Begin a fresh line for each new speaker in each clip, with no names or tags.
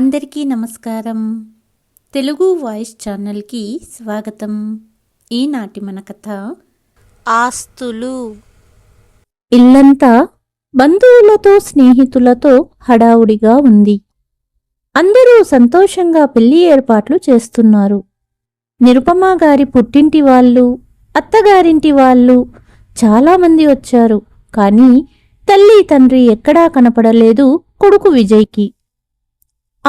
అందరికీ నమస్కారం. తెలుగు వాయిస్ ఛానల్కి స్వాగతం. ఈనాటి మన కథ ఆస్తులు. ఇల్లంతా బంధువులతో స్నేహితులతో హడావుడిగా ఉంది. అందరూ సంతోషంగా పెళ్ళి ఏర్పాట్లు చేస్తున్నారు. నిరుపమా గారి పుట్టింటి వాళ్ళు అత్తగారింటి వాళ్ళు చాలామంది వచ్చారు. కానీ తల్లి తండ్రి ఎక్కడా కనపడలేదు కొడుకు విజయ్కి.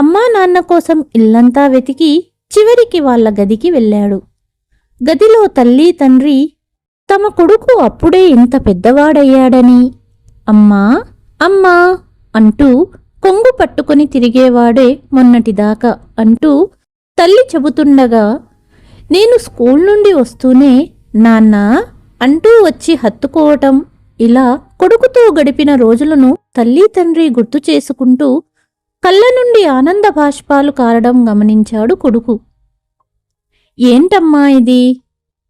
అమ్మా నాన్న కోసం ఇల్లంతా వెతికి చివరికి వాళ్ళ గదికి వెళ్ళాడు. గదిలో తల్లి తండ్రి తమ కొడుకు అప్పుడే ఇంత పెద్దవాడయ్యాడని అమ్మా అమ్మా అంటూ కొంగు పట్టుకుని తిరిగేవాడే మొన్నటిదాకా అంటూ తల్లి చెబుతుండగా నేను స్కూల్ నుండి వస్తూనే నాన్న అంటూ వచ్చి హత్తుకోవటం ఇలా కొడుకుతో గడిపిన రోజులను తల్లి తండ్రి గుర్తు చేసుకుంటూ కళ్ళ నుండి ఆనంద బాష్పాలు కారడం గమనించాడు కొడుకు. ఏంటమ్మా ఇది?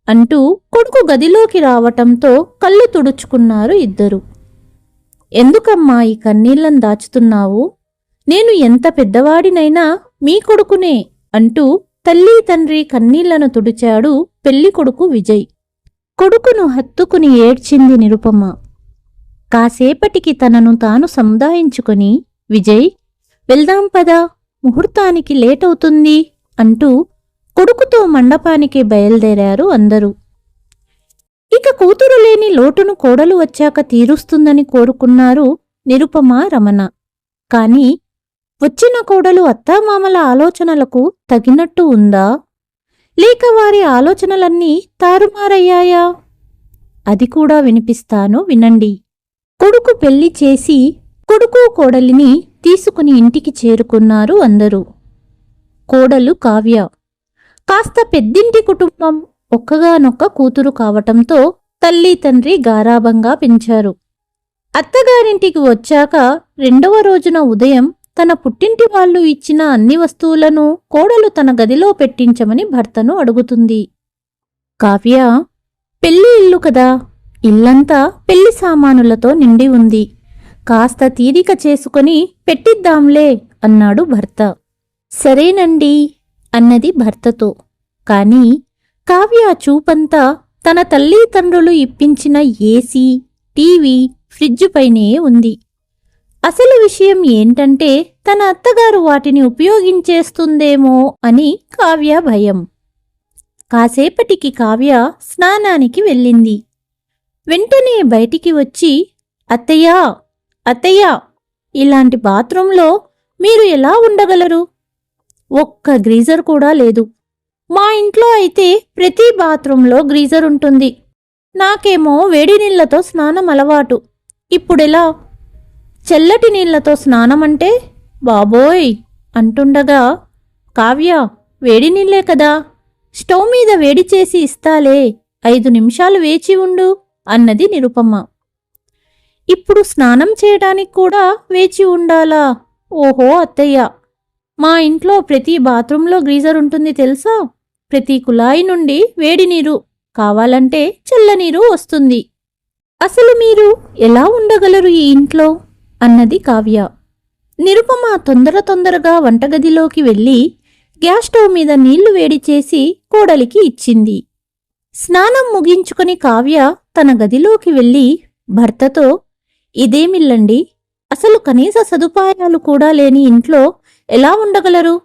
అంటూ కొడుకు గదిలోకి రావటంతో కళ్ళు తుడుచుకున్నారు ఇద్దరు. ఎందుకమ్మా ఈ కన్నీళ్ళను దాచుతున్నావు? నేను ఎంత పెద్దవాడినైనా మీ కొడుకునే అంటూ తల్లి తండ్రి కన్నీళ్ళను తుడిచాడు పెళ్ళి కొడుకు విజయ్. కొడుకును హత్తుకుని ఏడ్చింది నిరుపమ. కాసేపటికి తనను తాను సముదాయించుకొని విజయ్ వెళ్దాం పదా ముహూర్తానికి లేట్ అవుతుంది అంటూ కొడుకుతో మండపానికి బయలుదేరారు అందరూ. ఇక కూతురు లేని లోటును కోడలు వచ్చాక తీరుస్తుందని కోరుకున్నారు నిరుపమ రమణ. కాని వచ్చిన కోడలు అత్తామామల ఆలోచనలకు తగినట్టు ఉందా? లేక వారి ఆలోచనలన్నీ తారుమారయ్యాయా? అది కూడా వినిపిస్తాను వినండి. కొడుకు పెళ్ళి చేసి కొడుకు కోడలిని తీసుకుని ఇంటికి చేరుకున్నారు అందరూ. కోడలు కావ్య. కాస్త పెద్దింటి కుటుంబం ఒక్కగానొక్క కూతురు కావటంతో తల్లి తండ్రి గారాభంగా పెంచారు. అత్తగారింటికి వచ్చాక రెండవ రోజున ఉదయం తన పుట్టింటి వాళ్ళు ఇచ్చిన అన్ని వస్తువులను కోడలు తన గదిలో పెట్టించమని భర్తను అడుగుతుంది. కావ్య పెళ్ళి ఇల్లు కదా. ఇల్లంతా పెళ్ళి సామానులతో నిండి ఉంది. కాస్త తీరిక చేసుకొని పెట్టిద్దాంలే అన్నాడు భర్త. సరేనండి అన్నది భర్తతో. కాని కావ్య చూపంతా తన తల్లి తండ్రులు ఇప్పించిన ఏసీ టీవీ ఫ్రిడ్జ్ పైనే ఉంది. అసలు విషయం ఏంటంటే తన అత్తగారు వాటిని ఉపయోగించేస్తుందేమో అని కావ్య భయం. కాసేపటికి కావ్య స్నానానికి వెళ్ళింది. వెంటనే బయటికి వచ్చి అత్తయ్యా అత్తయ్యా ఇలాంటి బాత్రూంలో మీరు ఎలా ఉండగలరు? ఒక్క గ్రీజర్ కూడా లేదు. మా ఇంట్లో అయితే ప్రతి బాత్రూంలో గ్రీజర్ ఉంటుంది. నాకేమో వేడి నీళ్ళతో స్నానం అలవాటు. ఇప్పుడెలా? చల్లటి నీళ్ళతో స్నానం అంటే బాబోయ్! అంటుండగా కావ్య వేడి నీళ్ళే కదా. స్టవ్ మీద వేడి చేసి ఇస్తాలే. ఐదు నిమిషాలు వేచి ఉండు అన్నది నిరుపమ్మ ఇప్పుడు స్నానం చేయడానికి కూడా వేచి ఉండాలా? ఓహో అత్తయ్య. మా ఇంట్లో ప్రతి బాత్రూంలో గ్రీజర్ ఉంటుంది తెలుసా? ప్రతి కుళాయి నుండి వేడి నీరు కావాలంటే చల్లనీరు వస్తుంది. అసలు మీరు ఎలా ఉండగలరు ఈ ఇంట్లో? అన్నది కావ్య. నిరుపమ తొందర తొందరగా వంటగదిలోకి వెళ్ళి గ్యాస్ స్టవ్ మీద నీళ్ళు వేడి చేసి కోడలికి ఇచ్చింది. స్నానం ముగించుకుని కావ్య తన గదిలోకి వెళ్ళి భర్తతో ఇదేమిల్లండి? అసలు కనీస సదుపాయాలు కూడా లేని ఇంట్లో ఎలా ఉండగలరు?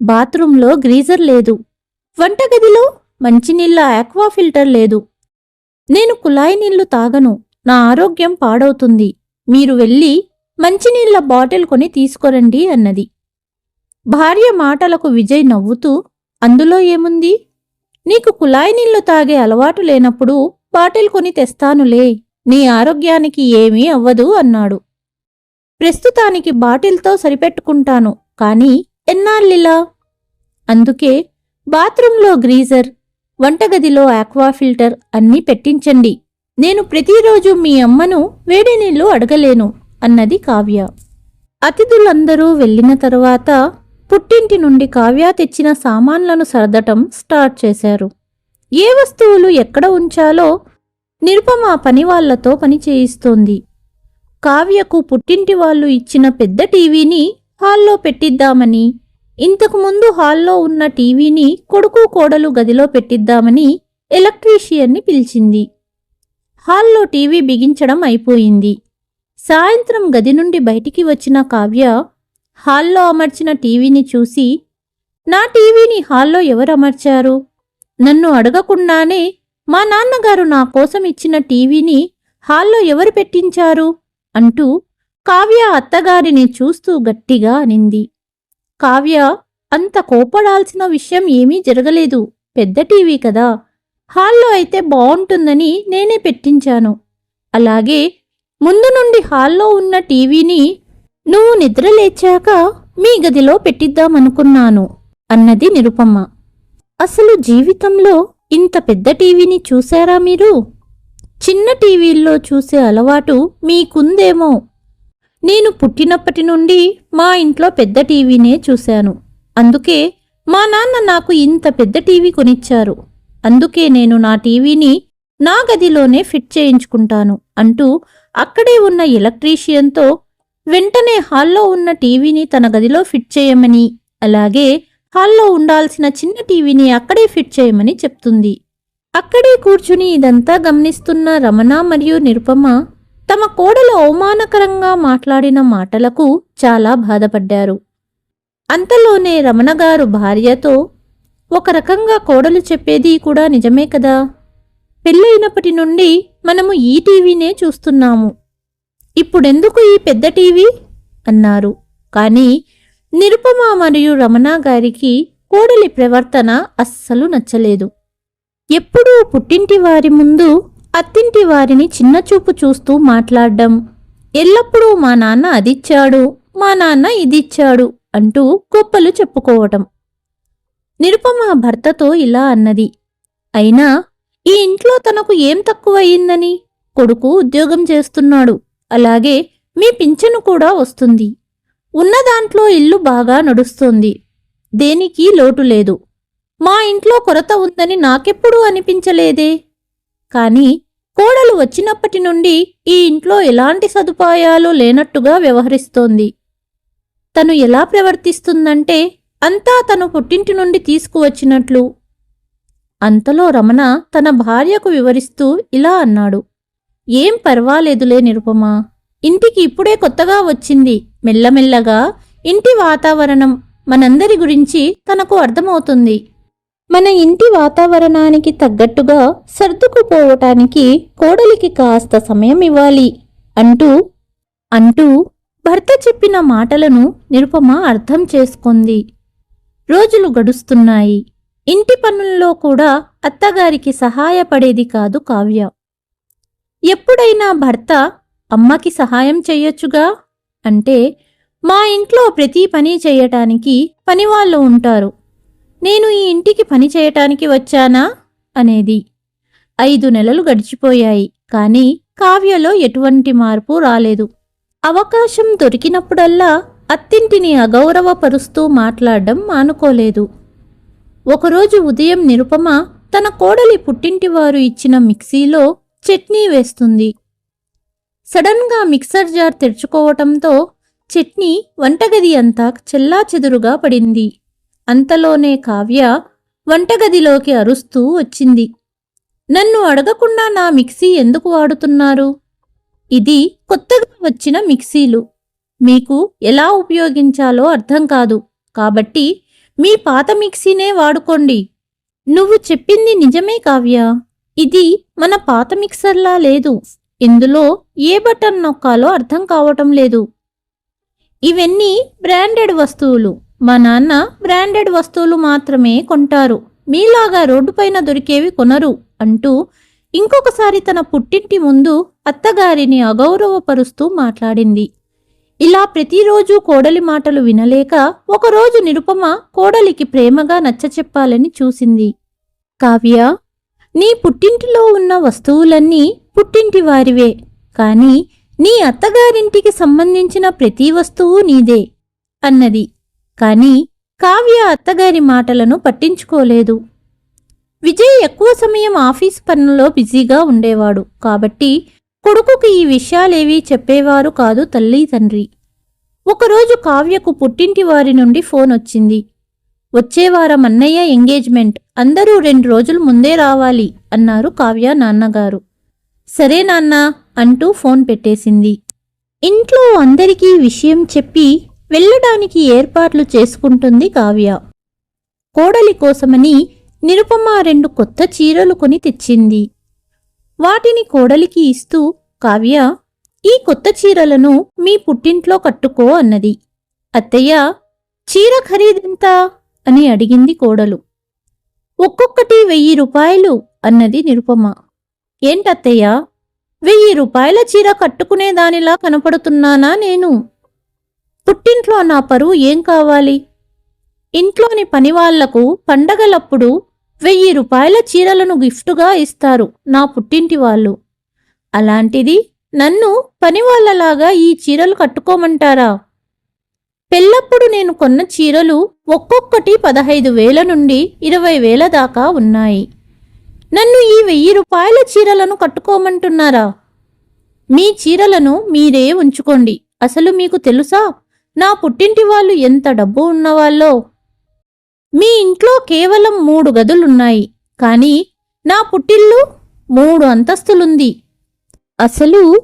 బాత్రూంలో గ్రీజర్ లేదు. వంటగదిలో మంచినీళ్ళ ఆక్వా ఫిల్టర్ లేదు. నేను కుళాయి నీళ్ళు తాగను. నా ఆరోగ్యం పాడవుతుంది. మీరు వెళ్ళి మంచినీళ్ళ బాటిల్ కొని తీసుకురండి అన్నది. భార్య మాటలకు విజయ్ నవ్వుతూ అందులో ఏముంది? నీకు కుళాయి నీళ్ళు తాగే అలవాటు లేనప్పుడు బాటిల్ కొని తెస్తానులే. నీ ఆరోగ్యానికి ఏమీ అవ్వదు అన్నాడు. ప్రస్తుతానికి బాటిల్తో సరిపెట్టుకుంటాను కాని ఎన్నాళ్ళిలా? అందుకే బాత్రూంలో గ్రీజర్ వంటగదిలో ఆక్వా ఫిల్టర్ అన్నీ పెట్టించండి. నేను ప్రతిరోజు మీ అమ్మను వేడి నీళ్ళు అడగలేను అన్నది కావ్య. అతిథులందరూ వెళ్ళిన తర్వాత పుట్టింటి నుండి కావ్య తెచ్చిన సామాన్లను సర్దటం స్టార్ట్ చేశారు. ఏ వస్తువులు ఎక్కడ ఉంచాలో నిరుపమ పనివాళ్ళతో పని చేయిస్తోంది కావ్యకు పుట్టింటి వాళ్ళు ఇచ్చిన పెద్ద టీవీని హాల్లో పెట్టిద్దామని ఇంతకుముందు హాల్లో ఉన్న టీవీని కొడుకు కోడలు గదిలో పెట్టిద్దామని ఎలక్ట్రీషియన్ని పిలిచింది. హాల్లో టీవీ బిగించడం అయిపోయింది. సాయంత్రం గది నుండి బయటికి వచ్చిన కావ్య హాల్లో అమర్చిన టీవీని చూసి నా టీవీని హాల్లో ఎవరు అమర్చారు? నన్ను అడగకుండానే మా నాన్నగారు నా కోసం ఇచ్చిన టీవీని హాల్లో ఎవరు పెట్టించారు? అంటూ కావ్య అత్తగారిని చూస్తూ గట్టిగా అనింది. కావ్య అంత కోపడాల్సిన విషయం ఏమీ జరగలేదు. పెద్ద టీవీ కదా. హాల్లో అయితే బాగుంటుందని నేనే పెట్టించాను. అలాగే ముందు నుండి హాల్లో ఉన్న టీవీని నువ్వు నిద్రలేచాక మీ గదిలో పెట్టిద్దామనుకున్నాను అన్నది నిరుపమ్మ అసలు జీవితంలో ఇంత పెద్ద టీవీని చూశారా మీరు? చిన్న టీవీల్లో చూసే అలవాటు మీకుందేమో. నేను పుట్టినప్పటి నుండి మా ఇంట్లో పెద్ద టీవీనే చూశాను. అందుకే మా నాన్న నాకు ఇంత పెద్ద టీవీ కొనిచ్చారు. అందుకే నేను నా టీవీని నా గదిలోనే ఫిట్ చేయించుకుంటాను అంటూ అక్కడే ఉన్న ఎలక్ట్రీషియన్తో వెంటనే హాల్లో ఉన్న టీవీని తన గదిలో ఫిట్ చేయమని అలాగే హాల్లో ఉండాల్సిన చిన్న టీవీని అక్కడే ఫిట్ చేయమని చెప్తుంది. అక్కడే కూర్చుని ఇదంతా గమనిస్తున్న రమణ మరియు నిరుపమ తమ కోడలు అవమానకరంగా మాట్లాడిన మాటలకు చాలా బాధపడ్డారు. అంతలోనే రమణగారు భార్యతో ఒక రకంగా కోడలు చెప్పేది కూడా నిజమే కదా? పెళ్ళైనప్పటి నుండి మనము ఈ టీవీనే చూస్తున్నాము. ఇప్పుడెందుకు ఈ పెద్ద టీవీ? అన్నారు. కానీ నిరుపమ మరియు రమణ గారికి కోడలి ప్రవర్తన అస్సలు నచ్చలేదు. ఎప్పుడూ పుట్టింటి వారి ముందు అత్తింటి వారిని చిన్నచూపు చూస్తూ మాట్లాడడం ఎల్లప్పుడూ మా నాన్న అదిచ్చాడు మా నాన్న ఇదిచ్చాడు అంటూ గొప్పలు చెప్పుకోవటం. నిరుపమ భర్తతో ఇలా అన్నది అయినా ఈ ఇంట్లో తనకు ఏం తక్కువయిందని కొడుకు ఉద్యోగం చేస్తున్నాడు అలాగే మీ పింఛను కూడా వస్తుంది. ఉన్న దాంట్లో ఇల్లు బాగా నడుస్తోంది. దేనికి లోటు లేదు. మా ఇంట్లో కొరత ఉందని నాకెప్పుడూ అనిపించలేదే. కాని కోడలు వచ్చినప్పటి నుండి ఈ ఇంట్లో ఎలాంటి సదుపాయాలు లేనట్టుగా వ్యవహరిస్తోంది. తను ఎలా ప్రవర్తిస్తుందంటే అంతా తను పుట్టింటి నుండి తీసుకువచ్చినట్లు. అంతలో రమణ తన భార్యకు వివరిస్తూ ఇలా అన్నాడు. ఏం పర్వాలేదులే నిరుపమా. ఇంటికి ఇప్పుడే కొత్తగా వచ్చింది. మెల్లమెల్లగా ఇంటి వాతావరణం మనందరి గురించి తనకు అర్థమవుతుంది. మన ఇంటి వాతావరణానికి తగ్గట్టుగా సర్దుకుపోవటానికి కోడలికి కాస్త సమయం ఇవ్వాలి అంటూ అంటూ భర్త చెప్పిన మాటలను నిరుపమ అర్థం చేసుకుంది. రోజులు గడుస్తున్నాయి. ఇంటి పనుల్లో కూడా అత్తగారికి సహాయపడేది కాదు కావ్య. ఎప్పుడైనా భర్త అమ్మకి సహాయం చెయ్యొచ్చుగా అంటే మా ఇంట్లో ప్రతి పని చేయటానికి పనివాళ్ళు ఉంటారు. నేను ఈ ఇంటికి పని చేయటానికి వచ్చానా? అనేది. ఐదు నెలలు గడిచిపోయాయి కానీ కావ్యలో ఎటువంటి మార్పు రాలేదు. అవకాశం దొరికినప్పుడల్లా అత్తింటిని అగౌరవపరుస్తూ మాట్లాడడం మానుకోలేదు. ఒకరోజు ఉదయం నిరుపమ తన కోడలి పుట్టింటివారు ఇచ్చిన మిక్సీలో చట్నీ వేస్తుంది. సడన్గా మిక్సర్ జార్ తెరుచుకోవటంతో చట్నీ వంటగది అంతా చెల్లాచెదురుగా పడింది. అంతలోనే కావ్య వంటగదిలోకి అరుస్తూ వచ్చింది. నన్ను అడగకుండా నా మిక్సీ ఎందుకు వాడుతున్నారు? ఇది కొత్తగా వచ్చిన మిక్సీలు. మీకు ఎలా ఉపయోగించాలో అర్థం కాదు. కాబట్టి మీ పాత మిక్సీనే వాడుకోండి. నువ్వు చెప్పింది నిజమే కావ్య. ఇది మన పాత మిక్సర్లా లేదు. ఇందులో ఏ బటన్ నొక్కాలో అర్థం కావటం లేదు. ఇవన్నీ బ్రాండెడ్ వస్తువులు. మా నాన్న బ్రాండెడ్ వస్తువులు మాత్రమే కొంటారు. మీలాగా రోడ్డుపైన దొరికేవి కొనరు అంటూ ఇంకొకసారి తన పుట్టింటి ముందు అత్తగారిని అగౌరవపరుస్తూ మాట్లాడింది. ఇలా ప్రతిరోజు కోడలి మాటలు వినలేక ఒకరోజు నిరుపమ కోడలికి ప్రేమగా నచ్చచెప్పాలని చూసింది. కావ్య నీ పుట్టింటిలో ఉన్న వస్తువులన్నీ పుట్టింటి వారివే. కాని నీ అత్తగారింటికి సంబంధించిన ప్రతి వస్తువు నీదే అన్నది. కాని కావ్య అత్తగారి మాటలను పట్టించుకోలేదు. విజయ్ ఎక్కువ సమయం ఆఫీస్ పనుల్లో బిజీగా ఉండేవాడు. కాబట్టి కొడుకుకి ఈ విషయాలేవీ చెప్పేవారు కాదు తల్లి తండ్రి. ఒకరోజు కావ్యకు పుట్టింటి వారి నుండి ఫోన్ వచ్చింది. వచ్చేవారం అన్నయ్య ఎంగేజ్మెంట్. అందరూ రెండు రోజులు ముందే రావాలి అన్నారు కావ్య నాన్నగారు. సరే నాన్న అంటూ ఫోన్ పెట్టేసింది. ఇంట్లో అందరికీ విషయం చెప్పి వెళ్ళడానికి ఏర్పాట్లు చేసుకుంటుంది కావ్య. కోడలి కోసమని నిరుపమ రెండు కొత్త చీరలు కొని తెచ్చింది. వాటిని కోడలికి ఇస్తూ కావ్య ఈ కొత్త చీరలను మీ పుట్టింట్లో కట్టుకో అన్నది. అత్తయ్య చీర ఖరీదెంత? అని అడిగింది కోడలు. ఒక్కొక్కటి వెయ్యి రూపాయలు అన్నది నిరుపమ. ఏంటత్తయ్యా? వెయ్యి రూపాయల చీర కట్టుకునేదానిలా కనపడుతున్నానా నేను? పుట్టింట్లో నా పరువు ఏం కావాలి? ఇంట్లోని పనివాళ్ళకు పండగలప్పుడు వెయ్యి రూపాయల చీరలను గిఫ్టుగా ఇస్తారు నా పుట్టింటి వాళ్ళు. అలాంటిది నన్ను పనివాళ్ళలాగా ఈ చీరలు కట్టుకోమంటారా? పెళ్ళప్పుడు నేను కొన్న చీరలు ఒక్కొక్కటి పదహైదు వేల నుండి ఇరవై వేల దాకా ఉన్నాయి. నన్ను ఈ వెయ్యి రూపాయల చీరలను కట్టుకోమంటున్నారా? మీ చీరలను మీరే ఉంచుకోండి. అసలు మీకు తెలుసా? నా పుట్టింటి వాళ్ళు ఎంత డబ్బు ఉన్నవాళ్ళో? మీ ఇంట్లో కేవలం మూడు గదులున్నాయి. కానీ నా పుట్టిల్లు మూడు అంతస్తులుంది. అసలు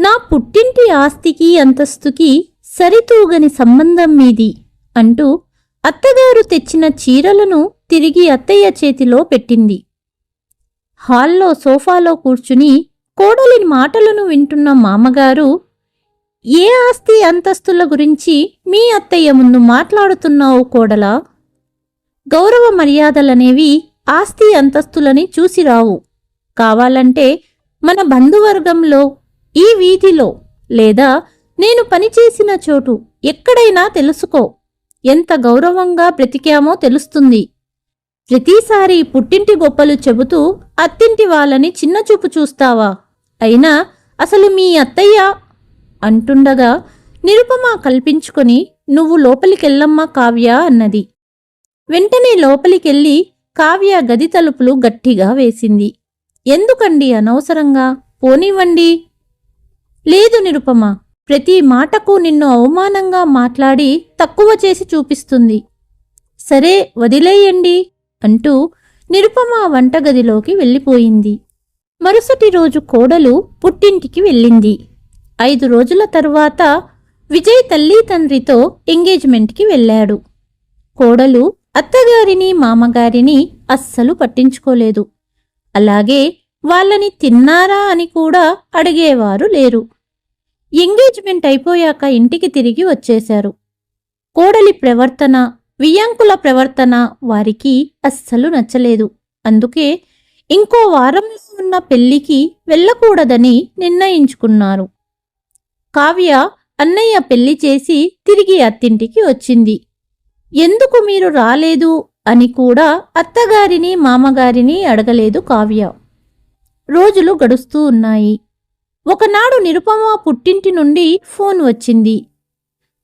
నా పుట్టింటి ఆస్తికి అంతస్తుకి సరితూగని సంబంధం మీది? అంటూ అత్తగారు తెచ్చిన చీరలను తిరిగి అత్తయ్య చేతిలో పెట్టింది. హాల్లో సోఫాలో కూర్చుని కోడలి మాటలను వింటున్న మామగారు ఏ ఆస్తి అంతస్తుల గురించి మీ అత్తయ్య ముందు మాట్లాడుతున్నావు కోడలా? గౌరవ మర్యాదలనేవి ఆస్తి అంతస్తులని చూసిరావు కావాలంటే మన బంధువర్గంలో ఈ వీధిలో లేదా నేను పనిచేసిన చోటు ఎక్కడైనా తెలుసుకో. ఎంత గౌరవంగా బ్రతికామో తెలుస్తుంది. ప్రతిసారి పుట్టింటి గొప్పలు చెబుతూ అత్తింటి వాళ్ళని చిన్నచూపు చూస్తావా? అయినా అసలు మీ అత్తయ్య అంటుండగా నిరుపమ కల్పించుకొని నువ్వు లోపలికెళ్ళమ్మా కావ్య అన్నది. వెంటనే లోపలికెళ్ళి కావ్య గది తలుపులు గట్టిగా వేసింది. ఎందుకండి అనవసరంగా? పోనివ్వండి. లేదు నిరుపమ ప్రతి మాటకు నిన్ను అవమానంగా మాట్లాడి తక్కువ చేసి చూపిస్తుంది. సరే వదిలేయండి. అంటూ నిరుపమ వంటగదిలోకి వెళ్ళిపోయింది. మరుసటి రోజు కోడలు పుట్టింటికి వెళ్ళింది. ఐదు రోజుల తరువాత విజయ్ తల్లి తండ్రితో ఎంగేజ్మెంట్కి వెళ్ళాడు. కోడలు అత్తగారిని మామగారిని అస్సలు పట్టించుకోలేదు. అలాగే వాళ్ళని తిన్నారా అని కూడా అడిగేవారు లేరు. ఎంగేజ్మెంట్ అయిపోయాక ఇంటికి తిరిగి వచ్చేశారు. కోడలి ప్రవర్తన వియాంకుల ప్రవర్తన వారికి అస్సలు నచ్చలేదు. అందుకే ఇంకో వారంలో ఉన్న పెళ్ళికి వెళ్ళకూడదని నిర్ణయించుకున్నారు. కావ్య అన్నయ్య పెళ్ళి చేసి తిరిగి అత్తింటికి వచ్చింది. ఎందుకు మీరు రాలేదు? అని కూడా అత్తగారిని మామగారిని అడగలేదు కావ్య. రోజులు గడుస్తూ ఉన్నాయి. ఒకనాడు నిరుపమ పుట్టింటి నుండి ఫోన్ వచ్చింది.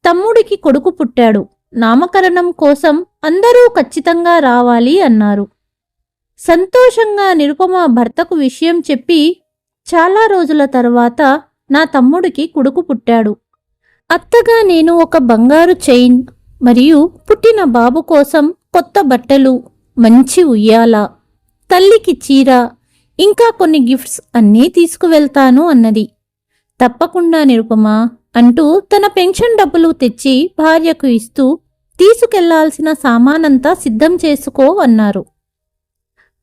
తమ్ముడికి కొడుకు పుట్టాడు. నామకరణం కోసం అందరూ ఖచ్చితంగా రావాలి అన్నారు. సంతోషంగా నిరుపమ భర్తకు విషయం చెప్పి చాలా రోజుల తర్వాత నా తమ్ముడికి కొడుకు పుట్టాడు. అత్తగా నేను ఒక బంగారు చైన్ మరియు పుట్టిన బాబు కోసం కొత్త బట్టలు మంచి ఉయ్యాల తల్లికి చీర ఇంకా కొన్ని గిఫ్ట్స్ అన్నీ తీసుకువెళ్తాను అన్నది. తప్పకుండా నిరుపమా అంటూ తన పెన్షన్ డబ్బులు తెచ్చి భార్యకు ఇస్తూ తీసుకెళ్ళాల్సిన సామానంతా సిద్ధం చేసుకో అన్నారు.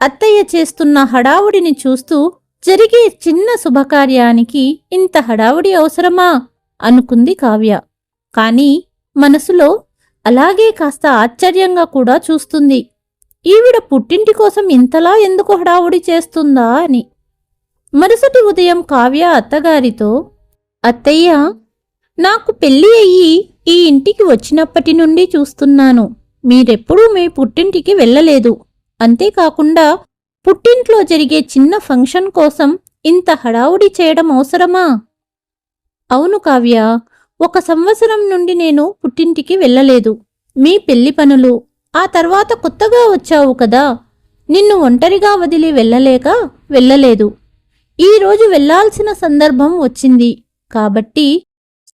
అత్తయ్య చేస్తున్న హడావుడిని చూస్తూ జరిగే చిన్న శుభకార్యానికి ఇంత హడావుడి అవసరమా? అనుకుంది కావ్య. కాని మనసులో అలాగే కాస్త ఆశ్చర్యంగా కూడా చూస్తుంది. ఈవిడ పుట్టింటి కోసం ఇంతలా ఎందుకు హడావుడి చేస్తుందా అని. మరుసటి ఉదయం కావ్య అత్తగారితో అత్తయ్య నాకు పెళ్ళి అయ్యి ఈ ఇంటికి వచ్చినప్పటి నుండి చూస్తున్నాను. మీరెప్పుడూ మీ పుట్టింటికి వెళ్ళలేదు. అంతేకాకుండా పుట్టింట్లో జరిగే చిన్న ఫంక్షన్ కోసం ఇంత హడావుడి చేయడం అవసరమా? అవును కావ్య. ఒక సంవత్సరం నుండి నేను పుట్టింటికి వెళ్ళలేదు. మీ పెళ్ళి పనులు ఆ తర్వాత కొత్తగా వచ్చావు కదా. నిన్ను ఒంటరిగా వదిలి వెళ్ళలేక వెళ్ళలేదు. ఈరోజు వెళ్ళాల్సిన వెళ్ళాల్సిన సందర్భం వచ్చింది. కాబట్టి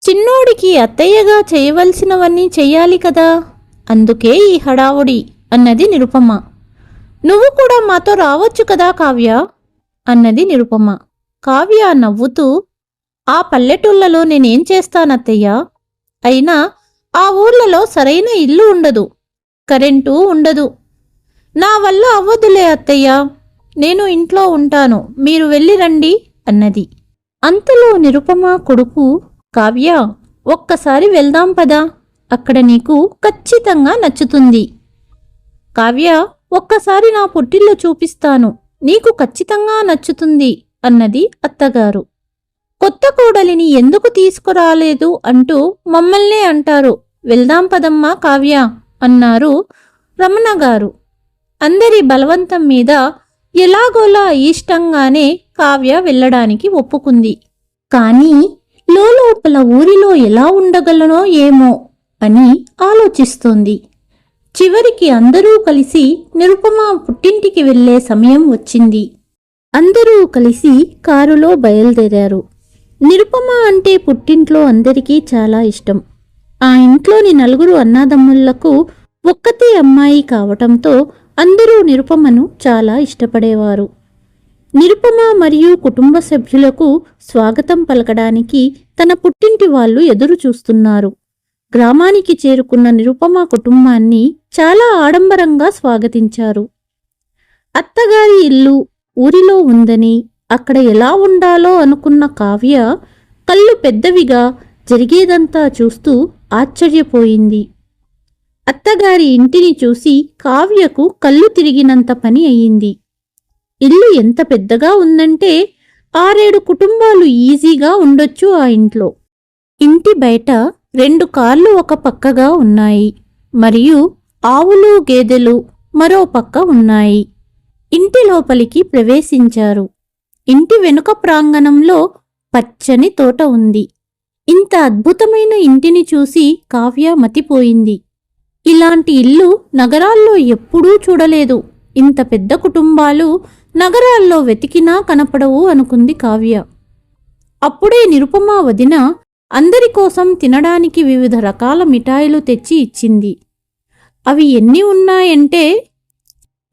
చిన్నోడికి అత్తయ్యగా చేయవలసినవన్నీ చెయ్యాలి కదా? అందుకే ఈ హడావుడి అన్నది నిరుపమ. నువ్వు కూడా మాతో రావచ్చు కదా కావ్య? అన్నది నిరుపమ. కావ్య నవ్వుతూ ఆ పల్లెటూళ్ళలో నేనేం చేస్తానత్తయ్యా? అయినా ఆ ఊర్లలో సరైన ఇల్లు ఉండదు కరెంటు ఉండదు. నా వల్ల అవ్వదులే అత్తయ్యా. నేను ఇంట్లో ఉంటాను మీరు వెళ్ళి రండి అన్నది. అంతలో నిరుపమ కొడుకు కావ్య ఒక్కసారి వెళ్దాం పదా. అక్కడ నీకు ఖచ్చితంగా నచ్చుతుంది. కావ్య ఒక్కసారి నా పుట్టిల్లు చూపిస్తాను. నీకు ఖచ్చితంగా నచ్చుతుంది అన్నది అత్తగారు. కొత్త కోడలిని ఎందుకు తీసుకురాలేదు అంటూ మమ్మల్నే అంటారు. వెళ్దాం పదమ్మా కావ్య అన్నారు రమణ గారు. అందరి బలవంతం మీద ఎలాగోలా ఇష్టంగానే కావ్య వెళ్ళడానికి ఒప్పుకుంది. కానీ లోపల ఊరిలో ఎలా ఉండగలనో ఏమో అని ఆలోచిస్తోంది. చివరికి అందరూ కలిసి నిరుపమ పుట్టింటికి వెళ్ళే సమయం వచ్చింది. అందరూ కలిసి కారులో బయలుదేరారు. నిరుపమ అంటే పుట్టింట్లో అందరికీ చాలా ఇష్టం. ఆ ఇంట్లోని నలుగురు అన్నాదమ్ముళ్ళకు ఒక్కతే అమ్మాయి కావటంతో అందరూ నిరుపమను చాలా ఇష్టపడేవారు. నిరుపమ మరియు కుటుంబ సభ్యులకు స్వాగతం పలకడానికి తన పుట్టింటి వాళ్ళు ఎదురు చూస్తున్నారు. గ్రామానికి చేరుకున్న నిరుపమ కుటుంబాన్ని చాలా ఆడంబరంగా స్వాగతించారు. అత్తగారి ఇల్లు ఊరిలో ఉందని అక్కడ ఎలా ఉండాలో అనుకున్న కావ్య కళ్ళు పెద్దవిగా జరిగేదంతా చూస్తూ ఆశ్చర్యపోయింది. అత్తగారి ఇంటిని చూసి కావ్యకు కళ్ళు తిరిగినంత పని అయింది ఇల్లు ఎంత పెద్దగా ఉందంటే ఆరేడు కుటుంబాలు ఈజీగా ఉండొచ్చు ఆ ఇంట్లో. ఇంటి బయట రెండు కార్లు ఒక పక్కగా ఉన్నాయి. మరియు ఆవులు గేదెలు మరో పక్క ఉన్నాయి. ఇంటి లోపలికి ప్రవేశించారు. ఇంటి వెనుక ప్రాంగణంలో పచ్చని తోట ఉంది. ఇంత అద్భుతమైన ఇంటిని చూసి కావ్య మతిపోయింది. ఇలాంటి ఇల్లు నగరాల్లో ఎప్పుడూ చూడలేదు. ఇంత పెద్ద కుటుంబాలు నగరాల్లో వెతికినా కనపడవు అనుకుంది కావ్య. అప్పుడే నిరుపమా వదిన అందరి కోసం తినడానికి వివిధ రకాల మిఠాయిలు తెచ్చి ఇచ్చింది. అవి ఎన్ని ఉన్నాయంటే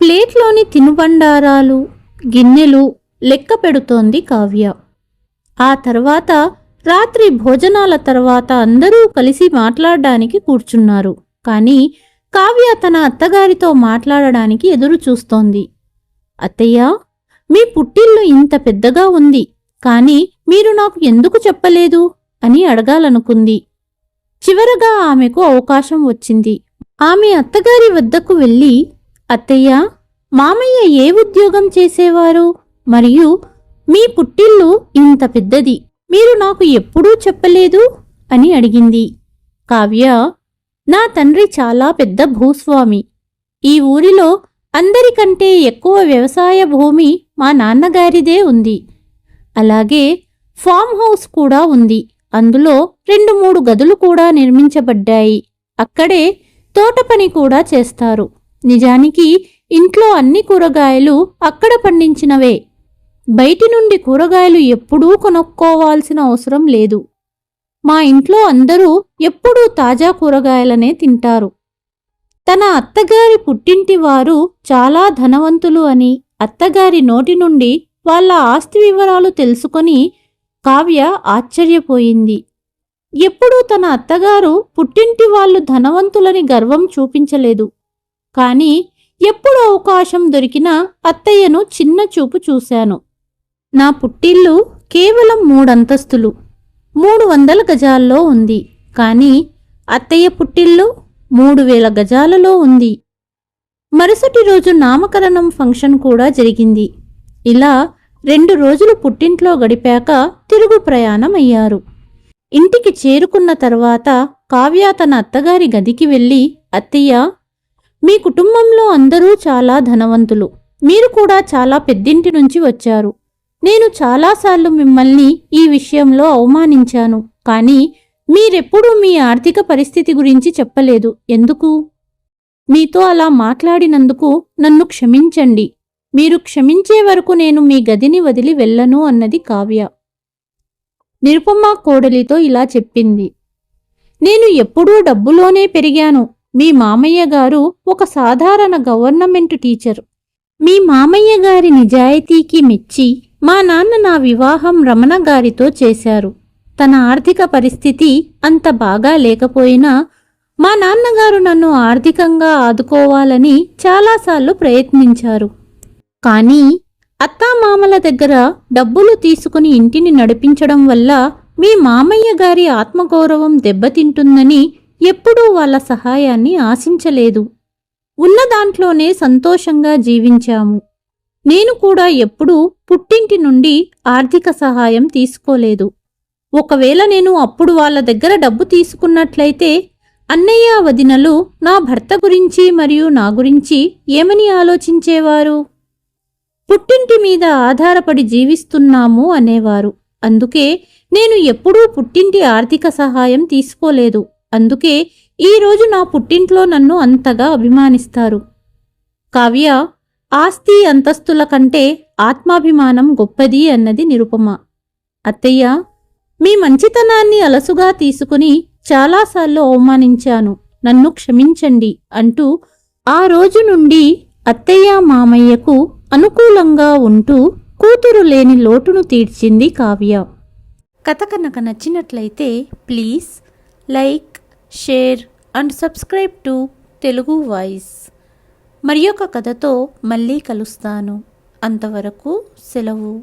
ప్లేట్లోని తినుబండారాలు గిన్నెలు లెక్క పెడుతోంది కావ్య. ఆ తర్వాత రాత్రి భోజనాల తర్వాత అందరూ కలిసి మాట్లాడడానికి కూర్చున్నారు. కానీ కావ్య తన అత్తగారితో మాట్లాడడానికి ఎదురు చూస్తోంది. అత్తయ్య మీ పుట్టిల్లు ఇంత పెద్దగా ఉంది కానీ మీరు నాకు ఎందుకు చెప్పలేదు? అని అడగాలనుకుంది. చివరగా ఆమెకు అవకాశం వచ్చింది. ఆమె అత్తగారి వద్దకు వెళ్ళి అత్తయ్య మామయ్య ఏ ఉద్యోగం చేసేవారు? మరియు మీ పుట్టిల్లు ఇంత పెద్దది మీరు నాకు ఎప్పుడూ చెప్పలేదు? అని అడిగింది. కావ్య నా తండ్రి చాలా పెద్ద భూస్వామి. ఈ ఊరిలో అందరికంటే ఎక్కువ వ్యవసాయ భూమి మా నాన్నగారిదే ఉంది. అలాగే ఫామ్ హౌస్ కూడా ఉంది. అందులో రెండు మూడు గదులు కూడా నిర్మించబడ్డాయి. అక్కడే తోట పని కూడా చేస్తారు. నిజానికి ఇంట్లో అన్ని కూరగాయలు అక్కడ పండించినవే. బయటి నుండి కూరగాయలు ఎప్పుడూ కొనుక్కోవాల్సిన అవసరం లేదు. మా ఇంట్లో అందరూ ఎప్పుడూ తాజా కూరగాయలనే తింటారు. తన అత్తగారి పుట్టింటి వారు చాలా ధనవంతులు అని అత్తగారి నోటి నుండి వాళ్ళ ఆస్తి వివరాలు తెలుసుకొని కావ్య ఆశ్చర్యపోయింది. ఎప్పుడూ తన అత్తగారు పుట్టింటి వాళ్ళు ధనవంతులని గర్వం చూపించలేదు. కాని ఎప్పుడు అవకాశం దొరికినా అత్తయ్యను చిన్న చూపు చూశాను. నా పుట్టిల్లు కేవలం మూడంతస్తులు. మూడు వందల గజాల్లో ఉంది. కానీ అత్తయ్య పుట్టిల్లు మూడు వేల గజాలలో ఉంది. మరుసటి రోజు నామకరణం ఫంక్షన్ కూడా జరిగింది. ఇలా రెండు రోజులు పుట్టింట్లో గడిపాక తిరుగు ప్రయాణం అయ్యారు ఇంటికి చేరుకున్న తర్వాత కావ్య తన అత్తగారి గదికి వెళ్ళి అత్తయ్య మీ కుటుంబంలో అందరూ చాలా ధనవంతులు. మీరు కూడా చాలా పెద్దింటి నుంచి వచ్చారు. నేను చాలాసార్లు మిమ్మల్ని ఈ విషయంలో అవమానించాను కానీ మీరెప్పుడూ మీ ఆర్థిక పరిస్థితి గురించి చెప్పలేదు. ఎందుకు? మీతో అలా మాట్లాడినందుకు నన్ను క్షమించండి. మీరు క్షమించే వరకు నేను మీ గదిని వదిలి వెళ్ళను అన్నది కావ్య. నిరుపమ్మ కోడలితో ఇలా చెప్పింది. నేను ఎప్పుడూ డబ్బులోనే పెరిగాను. మీ మామయ్య గారు ఒక సాధారణ గవర్నమెంట్ టీచర్. మీ మామయ్య గారి నిజాయితీకి మెచ్చి మా నాన్న నా వివాహం రమణ గారితో చేశారు. తన ఆర్థిక పరిస్థితి అంత బాగా లేకపోయినా మా నాన్నగారు నన్ను ఆర్థికంగా ఆదుకోవాలని చాలాసార్లు ప్రయత్నించారు. కానీ అత్తామామల దగ్గర డబ్బులు తీసుకుని ఇంటిని నడిపించడం వల్ల మీ మామయ్య గారి ఆత్మగౌరవం దెబ్బతింటుందని ఎప్పుడూ వాళ్ళ సహాయాన్ని ఆశించలేదు. ఉన్న దాంట్లోనే సంతోషంగా జీవించాము. నేను కూడా ఎప్పుడూ పుట్టింటి నుండి ఆర్థిక సహాయం తీసుకోలేదు. ఒకవేళ నేను అప్పుడు వాళ్ళ దగ్గర డబ్బు తీసుకున్నట్లయితే అన్నయ్య వదినలు నా భర్త గురించి మరియు నా గురించి ఏమని ఆలోచించేవారు? పుట్టింటి మీద ఆధారపడి జీవిస్తున్నాము అనేవారు. అందుకే నేను ఎప్పుడూ పుట్టింటి ఆర్థిక సహాయం తీసుకోలేదు. అందుకే ఈరోజు నా పుట్టింట్లో నన్ను అంతగా అభిమానిస్తారు. కావ్య ఆస్తి అంతస్తుల కంటే ఆత్మాభిమానం గొప్పది అన్నది నిరుపమ. అత్తయ్య మీ మంచితనాన్ని అలసుగా తీసుకుని చాలాసార్లు అవమానించాను. నన్ను క్షమించండి అంటూ ఆ రోజు నుండి అత్తయ్య మామయ్యకు అనుకూలంగా ఉంటూ కూతురు లేని లోటును తీర్చింది కావ్య. కథ కనుక నచ్చినట్లయితే please like share and subscribe to Telugu voice. మరి ఒక కథతో మళ్ళీ కలుస్తాను. అంతవరకు సెలవు.